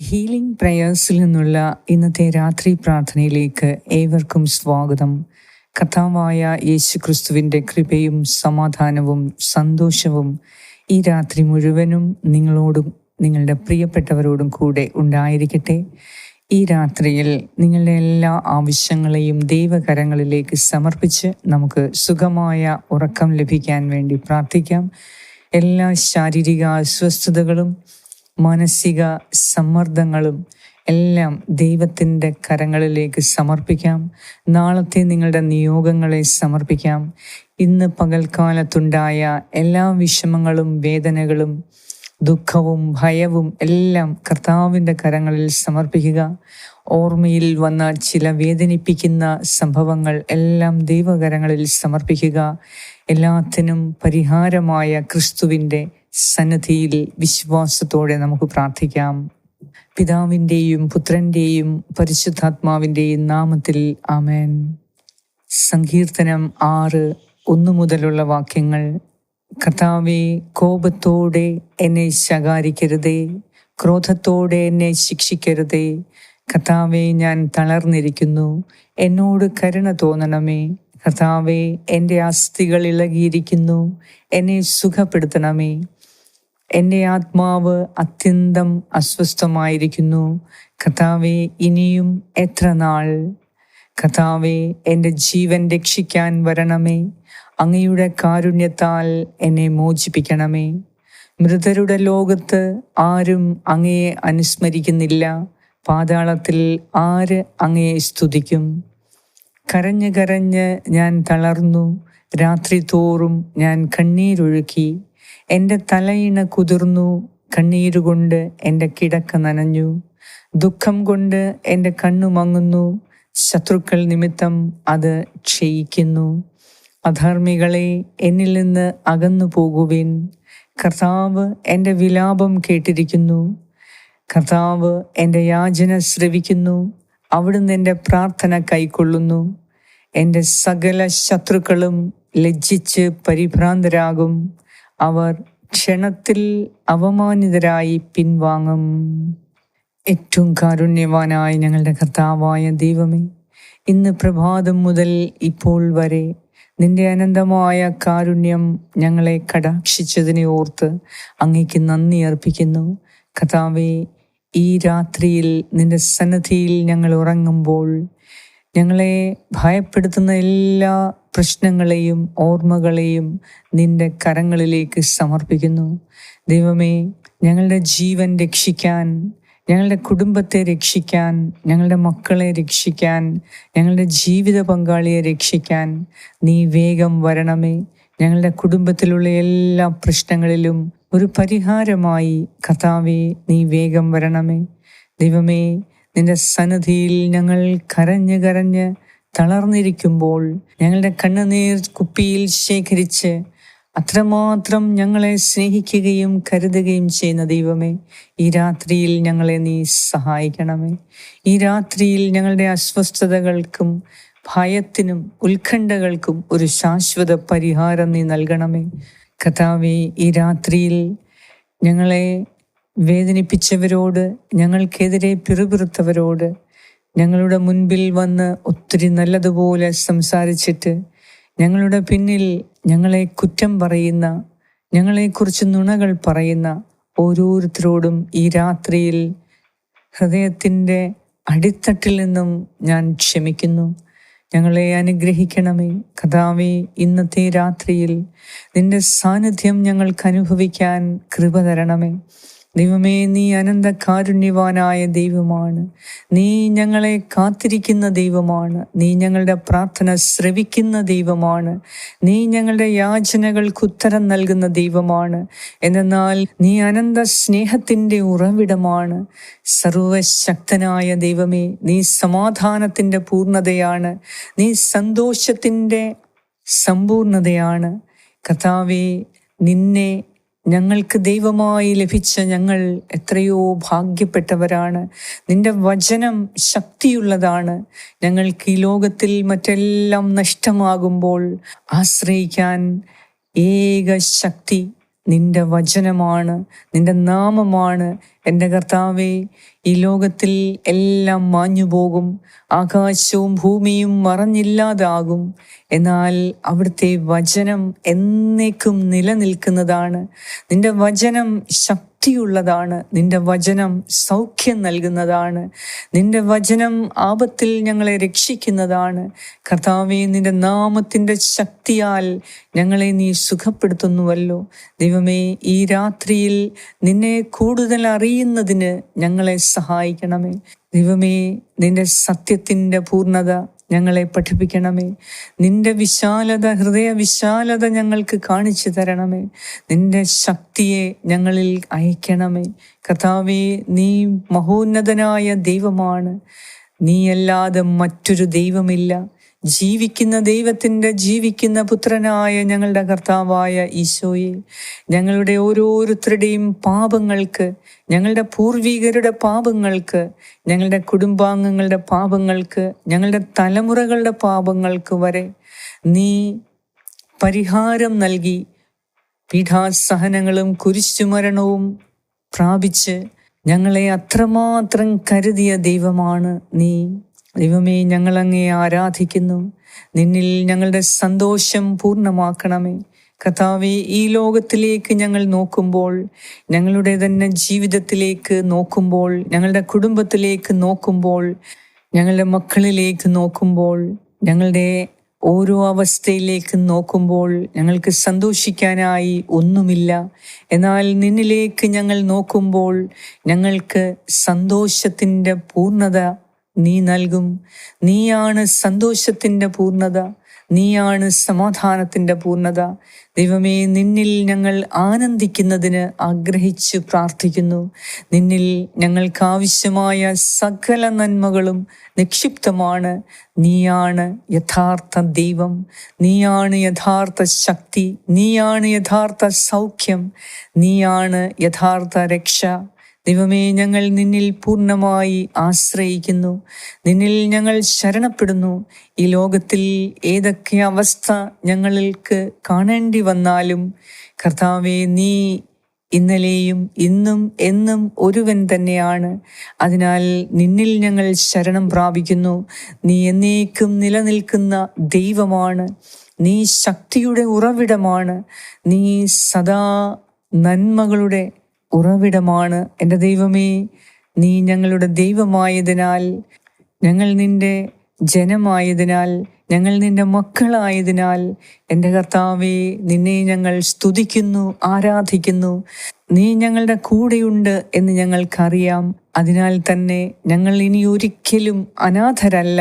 Healing പ്രയേഴ്സിൽ നിന്നുള്ള ഇന്നത്തെ രാത്രി പ്രാർത്ഥനയിലേക്ക് ഏവർക്കും സ്വാഗതം. കഥാവായ യേശു ക്രിസ്തുവിന്റെ കൃപയും സമാധാനവും സന്തോഷവും ഈ രാത്രി മുഴുവനും നിങ്ങളോടും നിങ്ങളുടെ പ്രിയപ്പെട്ടവരോടും കൂടെ ഉണ്ടായിരിക്കട്ടെ. ഈ രാത്രിയിൽ നിങ്ങളുടെ എല്ലാ ആവശ്യങ്ങളെയും ദൈവകരങ്ങളിലേക്ക് സമർപ്പിച്ച് നമുക്ക് സുഖമായ ഉറക്കം ലഭിക്കാൻ വേണ്ടി പ്രാർത്ഥിക്കാം. എല്ലാ ശാരീരിക അസ്വസ്ഥതകളും മാനസിക സമ്മർദ്ദങ്ങളും എല്ലാം ദൈവത്തിന്റെ കരങ്ങളിലേക്ക് സമർപ്പിക്കാം. നാളത്തെ നിങ്ങളുടെ നിയോഗങ്ങളെ സമർപ്പിക്കാം. ഇന്ന് പകൽക്കാലത്തുണ്ടായ എല്ലാ വിഷമങ്ങളും വേദനകളും ദുഃഖവും ഭയവും എല്ലാം കർത്താവിന്റെ കരങ്ങളിൽ സമർപ്പിക്കുക. ഓർമ്മയിൽ വന്ന ചില വേദനിപ്പിക്കുന്ന സംഭവങ്ങൾ എല്ലാം ദൈവകരങ്ങളിൽ സമർപ്പിക്കുക. എല്ലാത്തിനും പരിഹാരമായ ക്രിസ്തുവിന്റെ സന്നദ്ധിയിൽ വിശ്വാസത്തോടെ നമുക്ക് പ്രാർത്ഥിക്കാം. പിതാവിന്റെയും പുത്രന്റെയും പരിശുദ്ധാത്മാവിന്റെയും നാമത്തിൽ ആമേൻ. സങ്കീർത്തനം ആറ് ഒന്നു മുതലുള്ള വാക്യങ്ങൾ. കർത്താവെ കോപത്തോടെ എന്നെ ശകാരിക്കരുതേ. ക്രോധത്തോടെ എന്നെ ശിക്ഷിക്കരുതേ. കർത്താവെ ഞാൻ തളർന്നിരിക്കുന്നു. എന്നോട് കരുണ തോന്നണമേ. കർത്താവെ എന്റെ അസ്ഥികൾ ഇളകിയിരിക്കുന്നു. എന്നെ സുഖപ്പെടുത്തണമേ. എന്റെ ആത്മാവ് അത്യന്തം അസ്വസ്ഥമായിരിക്കുന്നു. കർത്താവെ ഇനിയും എത്ര നാൾ? കർത്താവെ എന്റെ ജീവൻ രക്ഷിക്കാൻ വരണമേ. അങ്ങയുടെ കാരുണ്യത്താൽ എന്നെ മോചിപ്പിക്കണമേ. മൃതരുടെ ലോകത്ത് ആരും അങ്ങയെ അനുസ്മരിക്കുന്നില്ല. പാതാളത്തിൽ ആര് അങ്ങയെ സ്തുതിക്കും? കരഞ്ഞ് കരഞ്ഞ് ഞാൻ തളർന്നു. രാത്രി തോറും ഞാൻ കണ്ണീരൊഴുക്കി. എന്റെ തലയിണ കുതിർന്നു. കണ്ണീരുകൊണ്ട് എന്റെ കിടക്ക നനഞ്ഞു. ദുഃഖം കൊണ്ട് എന്റെ കണ്ണു മങ്ങുന്നു. ശത്രുക്കൾ നിമിത്തം അത് ക്ഷയിക്കുന്നു. അധർമ്മികളെ എന്നിൽ നിന്ന് അകന്നു പോകുവിൻ. കർത്താവ് എന്റെ വിലാപം കേട്ടിരിക്കുന്നു. കർത്താവ് എന്റെ യാചന ശ്രവിക്കുന്നു. അവിടുന്ന് എന്റെ പ്രാർത്ഥന കൈക്കൊള്ളുന്നു. എന്റെ സകല ശത്രുക്കളും ലജ്ജിച്ച് പരിഭ്രാന്തരാകും. അവർ ക്ഷണത്തിൽ അവമാനിതരായി പിൻവാങ്ങും. ഏറ്റവും കാരുണ്യവാനായ ഞങ്ങളുടെ കർത്താവായ ദൈവമേ ഇന്ന് പ്രഭാതം മുതൽ ഇപ്പോൾ വരെ നിന്റെ അനന്തമായ കാരുണ്യം ഞങ്ങളെ കടാക്ഷിച്ചതിനെ ഓർത്ത് അങ്ങേക്ക് നന്ദി അർപ്പിക്കുന്നു. കർത്താവെ ഈ രാത്രിയിൽ നിന്റെ സന്നദ്ധിയിൽ ഞങ്ങൾ ഉറങ്ങുമ്പോൾ ഞങ്ങളെ ഭയപ്പെടുത്തുന്ന എല്ലാ പ്രശ്നങ്ങളെയും ഓർമ്മകളെയും നിന്റെ കരങ്ങളിലേക്ക് സമർപ്പിക്കുന്നു. ദൈവമേ ഞങ്ങളുടെ ജീവൻ രക്ഷിക്കാൻ ഞങ്ങളുടെ കുടുംബത്തെ രക്ഷിക്കാൻ ഞങ്ങളുടെ മക്കളെ രക്ഷിക്കാൻ ഞങ്ങളുടെ ജീവിത പങ്കാളിയെ രക്ഷിക്കാൻ നീ വേഗം വരണമേ. ഞങ്ങളുടെ കുടുംബത്തിലുള്ള എല്ലാ പ്രശ്നങ്ങളിലും ഒരു പരിഹാരമായി കഥാവെ നീ വേഗം വരണമേ. ദൈവമേ നിന്റെ സന്നദ്ധിയിൽ ഞങ്ങൾ കരഞ്ഞ് കരഞ്ഞ് തളർന്നിരിക്കുമ്പോൾ ഞങ്ങളുടെ കണ്ണുനീർ കുപ്പിയിൽ ശേഖരിച്ച് അത്രമാത്രം ഞങ്ങളെ സ്നേഹിക്കുകയും കരുതുകയും ചെയ്യുന്ന ദൈവമേ ഈ രാത്രിയിൽ ഞങ്ങളെ നീ സഹായിക്കണമേ. ഈ രാത്രിയിൽ ഞങ്ങളുടെ അസ്വസ്ഥതകൾക്കും ഭയത്തിനും ഉത്കണ്ഠകൾക്കും ഒരു ശാശ്വത പരിഹാരം നീ നൽകണമേ. കഥാവെ ഈ രാത്രിയിൽ ഞങ്ങളെ വേദനിപ്പിച്ചവരോട് ഞങ്ങൾക്കെതിരെ പിറുപിറുത്തവരോട് ഞങ്ങളുടെ മുൻപിൽ വന്ന് ഒത്തിരി നല്ലതുപോലെ സംസാരിച്ചിട്ട് ഞങ്ങളുടെ പിന്നിൽ ഞങ്ങളെ കുറ്റം പറയുന്ന ഞങ്ങളെക്കുറിച്ച് നുണകൾ പറയുന്ന ഓരോരുത്തരോടും ഈ രാത്രിയിൽ ഹൃദയത്തിന്റെ അടിത്തട്ടിൽ നിന്നും ഞാൻ ക്ഷമിക്കുന്നു. ഞങ്ങളെ അനുഗ്രഹിക്കണമേ. കഥാവേ ഇന്നത്തെ രാത്രിയിൽ നിന്റെ സാന്നിധ്യം ഞങ്ങൾക്ക് അനുഭവിക്കാൻ കൃപ തരണമേ. ദൈവമേ നീ അനന്ത കാരുണ്യവാനായ ദൈവമാണ്. നീ ഞങ്ങളെ കാത്തിരിക്കുന്ന ദൈവമാണ്. നീ ഞങ്ങളുടെ പ്രാർത്ഥന ശ്രവിക്കുന്ന ദൈവമാണ്. നീ ഞങ്ങളുടെ യാചനകൾക്ക് ഉത്തരം നൽകുന്ന ദൈവമാണ്. എന്നാൽ നീ അനന്ത സ്നേഹത്തിന്റെ ഉറവിടമാണ്. സർവശക്തനായ ദൈവമേ നീ സമാധാനത്തിന്റെ പൂർണതയാണ്. നീ സന്തോഷത്തിന്റെ സമ്പൂർണതയാണ് കഥാവേ നിന്നെ ഞങ്ങൾക്ക് ദൈവമായി ലഭിച്ച ഞങ്ങൾ എത്രയോ ഭാഗ്യപ്പെട്ടവരാണ്. നിന്റെ വചനം ശക്തിയുള്ളതാണ്. ഞങ്ങൾക്ക് ഈ ലോകത്തിൽ മറ്റെല്ലാം നഷ്ടമാകുമ്പോൾ ആശ്രയിക്കാൻ ഏക ശക്തി നിന്റെ വചനമാണ് നിന്റെ നാമമാണ്. എന്റെ കർത്താവെ ഈ ലോകത്തിൽ എല്ലാം മാഞ്ഞു പോകും ആകാശവും ഭൂമിയും മറഞ്ഞില്ലാതാകും. എന്നാൽ അവിടുത്തെ വചനം എന്നേക്കും നിലനിൽക്കുന്നതാണ്. നിന്റെ വചനം ശക്തിയുള്ളതാണ്. നിന്റെ വചനം സൗഖ്യം നൽകുന്നതാണ്. നിന്റെ വചനം ആപത്തിൽ ഞങ്ങളെ രക്ഷിക്കുന്നതാണ്. കർത്താവെ നിന്റെ നാമത്തിന്റെ ശക്തിയാൽ ഞങ്ങളെ നീ സുഖപ്പെടുത്തുന്നുവല്ലോ. ദൈവമേ ഈ രാത്രിയിൽ നിന്നെ കൂടുതൽ അറിയുന്നതിന് ഞങ്ങളെ സഹായിക്കണമേ. ദൈവമേ നിന്റെ സത്യത്തിന്റെ പൂർണത ഞങ്ങളെ പഠിപ്പിക്കണമേ. നിന്റെ വിശാലത ഹൃദയ വിശാലത ഞങ്ങൾക്ക് കാണിച്ചു തരണമേ. നിന്റെ ശക്തിയെ ഞങ്ങളിൽ അയക്കണമേ. കഥാവി നീ മഹോന്നതനായ ദൈവമാണ്. നീയല്ലാതെ മറ്റൊരു ദൈവമില്ല. ജീവിക്കുന്ന ദൈവത്തിന്റെ ജീവിക്കുന്ന പുത്രനായ ഞങ്ങളുടെ കർത്താവായ ഈശോയെ ഞങ്ങളുടെ ഓരോരുത്തരുടെയും പാപങ്ങൾക്ക് ഞങ്ങളുടെ പൂർവീകരുടെ പാപങ്ങൾക്ക് ഞങ്ങളുടെ കുടുംബാംഗങ്ങളുടെ പാപങ്ങൾക്ക് ഞങ്ങളുടെ തലമുറകളുടെ പാപങ്ങൾക്ക് വരെ നീ പരിഹാരം നൽകി പീഠാസഹനങ്ങളും കുരിശുമരണവും പ്രാപിച്ച് ഞങ്ങളെ അത്രമാത്രം കരുതിയ ദൈവമാണ് നീ. ദൈവമേ ഞങ്ങളങ്ങേ ആരാധിക്കുന്നു. നിന്നിൽ ഞങ്ങളുടെ സന്തോഷം പൂർണമാക്കണമേ. കഥാവെ ഈ ലോകത്തിലേക്ക് ഞങ്ങൾ നോക്കുമ്പോൾ ഞങ്ങളുടെ തന്നെ ജീവിതത്തിലേക്ക് നോക്കുമ്പോൾ ഞങ്ങളുടെ കുടുംബത്തിലേക്ക് നോക്കുമ്പോൾ ഞങ്ങളുടെ മക്കളിലേക്ക് നോക്കുമ്പോൾ ഞങ്ങളുടെ ഓരോ അവസ്ഥയിലേക്ക് നോക്കുമ്പോൾ ഞങ്ങൾക്ക് സന്തോഷിക്കാനായി ഒന്നുമില്ല. എന്നാൽ നിന്നിലേക്ക് ഞങ്ങൾ നോക്കുമ്പോൾ ഞങ്ങൾക്ക് സന്തോഷത്തിന്റെ പൂർണത നീ നൽകും. നീയാണ് സന്തോഷത്തിന്റെ പൂർണത. നീയാണ് സമാധാനത്തിന്റെ പൂർണത. ദൈവമേ നിന്നിൽ ഞങ്ങൾ ആനന്ദിക്കുന്നതിന് ആഗ്രഹിച്ച് പ്രാർത്ഥിക്കുന്നു. നിന്നിൽ ഞങ്ങൾക്ക് ആവശ്യമായ സകല നന്മകളും നിക്ഷിപ്തമാണ്. നീയാണ് യഥാർത്ഥ ദൈവം. നീയാണ് യഥാർത്ഥ ശക്തി. നീയാണ് യഥാർത്ഥ സൗഖ്യം. നീയാണ് യഥാർത്ഥ രക്ഷ. ദൈവമേ ഞങ്ങൾ നിന്നിൽ പൂർണമായി ആശ്രയിക്കുന്നു. നിന്നിൽ ഞങ്ങൾ ശരണപ്പെടുന്നു. ഈ ലോകത്തിൽ ഏതൊക്കെ അവസ്ഥ ഞങ്ങൾക്ക് കാണേണ്ടി വന്നാലും കർത്താവെ നീ ഇന്നലെയും ഇന്നും എന്നും ഒരുവൻ തന്നെയാണ്. അതിനാൽ നിന്നിൽ ഞങ്ങൾ ശരണം പ്രാപിക്കുന്നു. നീ എന്നേക്കും നിലനിൽക്കുന്ന ദൈവമാണ്. നീ ശക്തിയുടെ ഉറവിടമാണ്. നീ സദാ നന്മകളുടെ ഉറവിടമാണ്. എന്റെ ദൈവമേ നീ ഞങ്ങളുടെ ദൈവമായതിനാൽ ഞങ്ങൾ നിന്റെ ജനമായതിനാൽ ഞങ്ങൾ നിന്റെ മക്കളായതിനാൽ എന്റെ കർത്താവെ നിന്നെ ഞങ്ങൾ സ്തുതിക്കുന്നു ആരാധിക്കുന്നു. നീ ഞങ്ങളുടെ കൂടെയുണ്ട് എന്ന് ഞങ്ങൾക്കറിയാം. അതിനാൽ തന്നെ ഞങ്ങൾ ഇനി ഒരിക്കലും അനാഥരല്ല.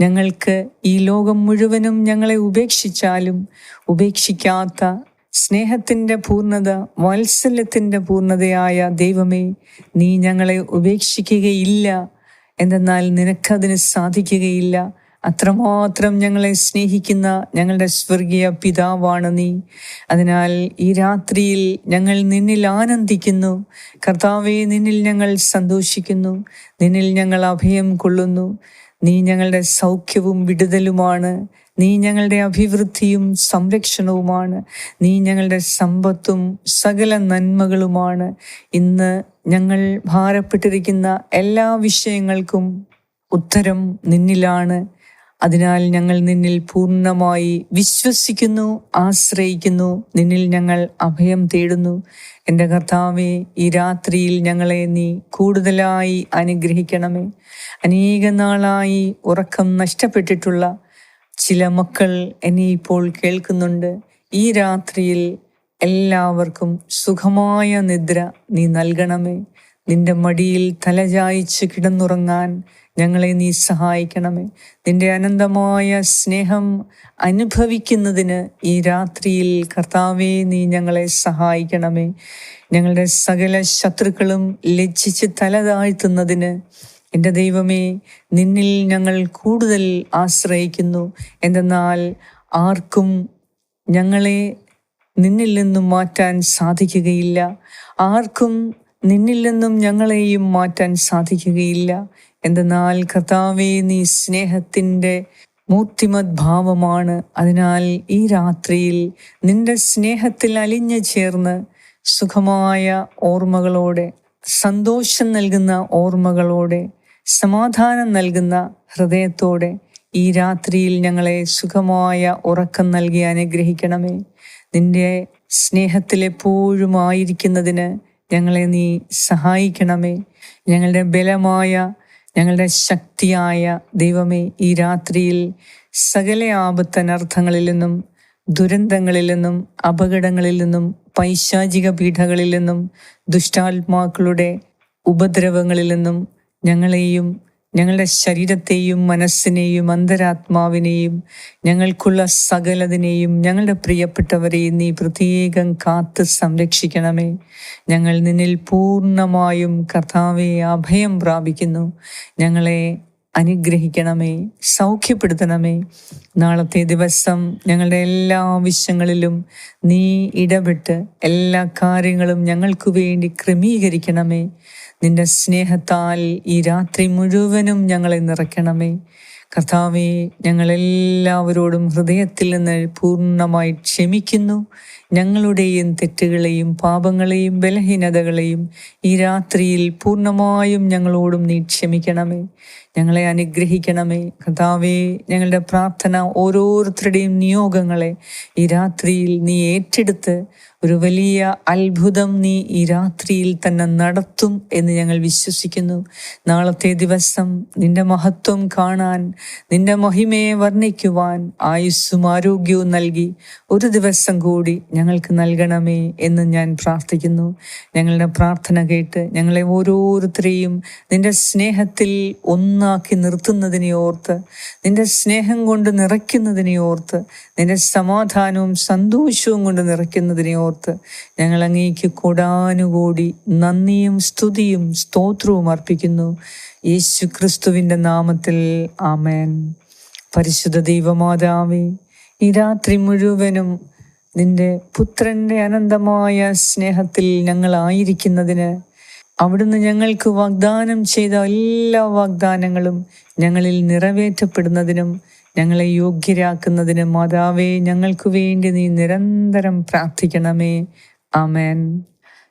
ഞങ്ങൾക്ക് ഈ ലോകം മുഴുവനും ഞങ്ങളെ ഉപേക്ഷിച്ചാലും ഉപേക്ഷിക്കാത്ത സ്നേഹത്തിന്റെ പൂർണത വാത്സല്യത്തിന്റെ പൂർണതയായ ദൈവമേ നീ ഞങ്ങളെ ഉപേക്ഷിക്കുകയില്ല. എന്തെന്നാൽ നിനക്കതിന് സാധിക്കുകയില്ല. അത്രമാത്രം ഞങ്ങളെ സ്നേഹിക്കുന്ന ഞങ്ങളുടെ സ്വർഗീയ പിതാവാണ് നീ. അതിനാൽ ഈ രാത്രിയിൽ ഞങ്ങൾ നിന്നിൽ ആനന്ദിക്കുന്നു. കർത്താവെ നിന്നിൽ ഞങ്ങൾ സന്തോഷിക്കുന്നു. നിന്നിൽ ഞങ്ങൾ അഭയം കൊള്ളുന്നു. നീ ഞങ്ങളുടെ സൗഖ്യവും വിടുതലുമാണ്. നീ ഞങ്ങളുടെ അഭിവൃദ്ധിയും സംരക്ഷണവുമാണ്. നീ ഞങ്ങളുടെ സമ്പത്തും സകല നന്മകളുമാണ്. ഇന്ന് ഞങ്ങൾ ഭാരപ്പെട്ടിരിക്കുന്ന എല്ലാ വിഷയങ്ങൾക്കും ഉത്തരം നിന്നിലാണ്. അതിനാൽ ഞങ്ങൾ നിന്നിൽ പൂർണമായി വിശ്വസിക്കുന്നു ആശ്രയിക്കുന്നു. നിന്നിൽ ഞങ്ങൾ അഭയം തേടുന്നു. എന്റെ കർത്താവെ ഈ രാത്രിയിൽ ഞങ്ങളെ നീ കൂടുതലായി അനുഗ്രഹിക്കണമേ. അനേക നാളായി ഉറക്കം നഷ്ടപ്പെട്ടിട്ടുള്ള ചില മക്കൾ എന്നെ ഇപ്പോൾ കേൾക്കുന്നുണ്ട്. ഈ രാത്രിയിൽ എല്ലാവർക്കും സുഖമായ നിദ്ര നീ നൽകണമേ. നിന്റെ മടിയിൽ തലചായിച്ച് കിടന്നുറങ്ങാൻ ഞങ്ങളെ നീ സഹായിക്കണമേ. നിന്റെ അനന്തമായ സ്നേഹം അനുഭവിക്കുന്നതിന് ഈ രാത്രിയിൽ കർത്താവെ നീ ഞങ്ങളെ സഹായിക്കണമേ. ഞങ്ങളുടെ സകല ശത്രുക്കളും ലജ്ജിച്ച് തല താഴ്ത്തുന്നതിന് എന്റെ ദൈവമേ നിന്നിൽ ഞങ്ങൾ കൂടുതൽ ആശ്രയിക്കുന്നു. എന്തെന്നാൽ ആർക്കും ഞങ്ങളെ നിന്നിൽ നിന്നും മാറ്റാൻ സാധിക്കുകയില്ല. ആർക്കും നിന്നിൽ നിന്നും ഞങ്ങളെയും മാറ്റാൻ സാധിക്കുകയില്ല. എന്തെന്നാൽ കർത്താവേ നീ സ്നേഹത്തിന്റെ മൂർത്തിമത് ഭാവമാണ് അതിനാൽ ഈ രാത്രിയിൽ നിന്റെ സ്നേഹത്തിൽ അലിഞ്ഞു ചേർന്ന് സുഖമായ ഓർമ്മകളോടെ സന്തോഷം നൽകുന്ന ഓർമ്മകളോടെ സമാധാനം നൽകുന്ന ഹൃദയത്തോടെ ഈ രാത്രിയിൽ ഞങ്ങളെ സുഖമായ ഉറക്കം നൽകി അനുഗ്രഹിക്കണമേ. നിന്റെ സ്നേഹത്തിൽ എപ്പോഴും ആയിരിക്കുന്നതിന് ഞങ്ങളെ നീ സഹായിക്കണമേ. ഞങ്ങളുടെ ബലമായ ഞങ്ങളുടെ ശക്തിയായ ദൈവമേ ഈ രാത്രിയിൽ സകല ആപത്തനർത്ഥങ്ങളിൽ നിന്നും ദുരന്തങ്ങളിൽ നിന്നും അപകടങ്ങളിൽ നിന്നും പൈശാചിക പീഠകളിൽ നിന്നും ദുഷ്ടാത്മാക്കളുടെ ഉപദ്രവങ്ങളിൽ നിന്നും ഞങ്ങളെയും ഞങ്ങളുടെ ശരീരത്തെയും മനസ്സിനെയും അന്തരാത്മാവിനെയും ഞങ്ങൾക്കുള്ള സകലതിനെയും ഞങ്ങളുടെ പ്രിയപ്പെട്ടവരെയും നീ പ്രത്യേകം കാത്ത് സംരക്ഷിക്കണമേ. ഞങ്ങൾ നിന്നിൽ പൂർണമായും കർത്താവെ അഭയം പ്രാപിക്കുന്നു. ഞങ്ങളെ അനുഗ്രഹിക്കണമേ സൗഖ്യപ്പെടുത്തണമേ. നാളത്തെ ദിവസം ഞങ്ങളുടെ എല്ലാ ആവശ്യങ്ങളിലും നീ ഇടപെട്ട് എല്ലാ കാര്യങ്ങളും ഞങ്ങൾക്ക് വേണ്ടി ക്രമീകരിക്കണമേ. നിന്റെ സ്നേഹത്താൽ ഈ രാത്രി മുഴുവനും ഞങ്ങളെ നിറയ്ക്കണമേ. കർത്താവെ ഞങ്ങളെല്ലാവരോടും ഹൃദയത്തിൽ നിന്ന് പൂർണമായി ക്ഷമിക്കുന്നു. ഞങ്ങളുടെയും തെറ്റുകളെയും പാപങ്ങളെയും ബലഹീനതകളെയും ഈ രാത്രിയിൽ പൂർണമായും ഞങ്ങളോടും നീ ക്ഷമിക്കണമേ. ഞങ്ങളെ അനുഗ്രഹിക്കണമേ. കർത്താവെ ഞങ്ങളുടെ പ്രാർത്ഥന ഓരോരുത്തരുടെയും നിയോഗങ്ങളെ ഈ രാത്രിയിൽ നീ ഏറ്റെടുത്ത് ഒരു വലിയ അത്ഭുതം നീ ഈ രാത്രിയിൽ തന്നെ നടത്തും എന്ന് ഞങ്ങൾ വിശ്വസിക്കുന്നു. നാളത്തെ ദിവസം നിന്റെ മഹത്വം കാണാൻ നിന്റെ മഹിമയെ വർണിക്കുവാൻ ആയുസ്സും ആരോഗ്യവും നൽകി ഒരു ദിവസം കൂടി ഞങ്ങൾക്ക് നൽകണമേ എന്ന് ഞാൻ പ്രാർത്ഥിക്കുന്നു. ഞങ്ങളുടെ പ്രാർത്ഥന കേട്ട് ഞങ്ങളെ ഓരോരുത്തരെയും നിന്റെ സ്നേഹത്തിൽ ഒന്നാക്കി നിർത്തുന്നതിനെ ഓർത്ത് നിന്റെ സ്നേഹം കൊണ്ട് നിറയ്ക്കുന്നതിനെ ഓർത്ത് നിന്റെ സമാധാനവും സന്തോഷവും കൊണ്ട് നിറയ്ക്കുന്നതിനെ ഓർത്ത് ഞങ്ങൾ അങ്ങേക്ക് കൂടാനുകൂടി നന്ദിയും സ്തുതിയും സ്തോത്രവും അർപ്പിക്കുന്നു. യേശു ക്രിസ്തുവിന്റെ നാമത്തിൽ ആമേൻ. പരിശുദ്ധ ദൈവമാതാവേ ഈ രാത്രി മുഴുവനും നിന്റെ പുത്രന്റെ അനന്തമായ സ്നേഹത്തിൽ ഞങ്ങളായിരിക്കുന്നതിന് അവിടുന്ന് ഞങ്ങൾക്ക് വാഗ്ദാനം ചെയ്ത എല്ലാ വാഗ്ദാനങ്ങളും ഞങ്ങളിൽ നിറവേറ്റപ്പെടുന്നതിനും ഞങ്ങളെ യോഗ്യരാക്കുന്നതിന് മാതാവേ ഞങ്ങൾക്ക് വേണ്ടി നീ നിരന്തരം പ്രാർത്ഥിക്കണമേ. ആമേൻ.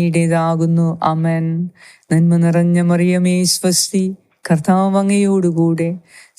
അങ്ങയുടേതാകുന്നു അമൻ നന്മ നിറഞ്ഞ മറിയമേ സ്വസ്തി. കർത്താവ് അങ്ങയോടുകൂടെ.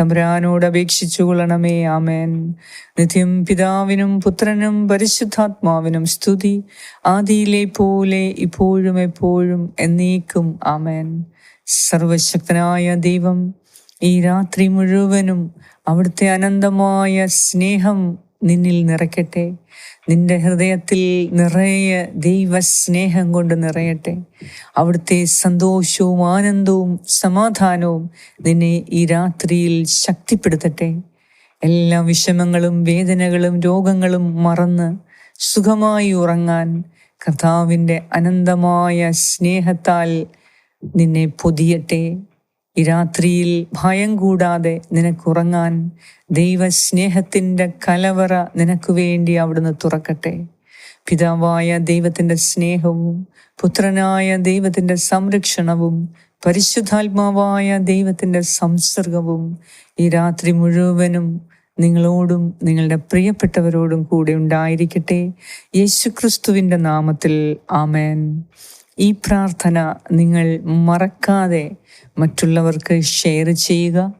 തമ്പുരാനോട് അപേക്ഷിച്ചു കൊള്ളണമേ. ആമേൻ. നിത്യം പിതാവിനും പുത്രനും പരിശുദ്ധാത്മാവിനും സ്തുതി. ആദിയിലെ പോലെ ഇപ്പോഴും എപ്പോഴും എന്നേക്കും. ആമേൻ. സർവശക്തനായ ദൈവം ഈ രാത്രി മുഴുവനും അവിടുത്തെ അനന്തമായ സ്നേഹം നിന്നിൽ നിറയ്ക്കട്ടെ. നിന്റെ ഹൃദയത്തിൽ നിറയെ ദൈവ സ്നേഹം കൊണ്ട് നിറയട്ടെ. അവിടുത്തെ സന്തോഷവും ആനന്ദവും സമാധാനവും നിന്നെ ഈ രാത്രിയിൽ ശക്തിപ്പെടുത്തട്ടെ. എല്ലാ വിഷമങ്ങളും വേദനകളും രോഗങ്ങളും മറന്ന് സുഖമായി ഉറങ്ങാൻ കർത്താവിന്റെ അനന്തമായ സ്നേഹത്താൽ നിന്നെ പൊതിയട്ടെ. രാത്രിയിൽ ഭയം കൂടാതെ നിനക്കുറങ്ങാൻ ദൈവസ്നേഹത്തിന്റെ കലവറ നിനക്ക് വേണ്ടി അവിടുന്ന് തുറക്കട്ടെ. പിതാവായ ദൈവത്തിന്റെ സ്നേഹവും പുത്രനായ ദൈവത്തിന്റെ സംരക്ഷണവും പരിശുദ്ധാത്മാവായ ദൈവത്തിന്റെ സംസർഗവും ഈ രാത്രി മുഴുവനും നിങ്ങളോടും നിങ്ങളുടെ പ്രിയപ്പെട്ടവരോടും കൂടെ ഉണ്ടായിരിക്കട്ടെ. യേശുക്രിസ്തുവിന്റെ നാമത്തിൽ ആമേൻ. ഈ പ്രാർത്ഥന നിങ്ങൾ മറക്കാതെ മറ്റുള്ളവർക്ക് ഷെയർ ചെയ്യുക.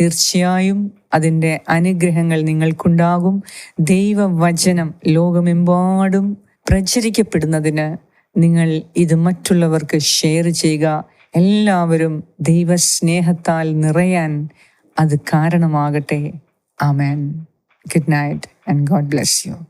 തീർച്ചയായും അതിന്റെ അനുഗ്രഹങ്ങൾ നിങ്ങൾക്കുണ്ടാകും. ദൈവവചനം ലോകമെമ്പാടും പ്രചരിക്കപ്പെടുന്നതിന് നിങ്ങൾ ഇത് മറ്റുള്ളവർക്ക് ഷെയർ ചെയ്യുക. എല്ലാവരും ദൈവസ്നേഹത്താൽ നിറയാൻ അത് കാരണമാകട്ടെ. ആമേൻ. Good night and God bless you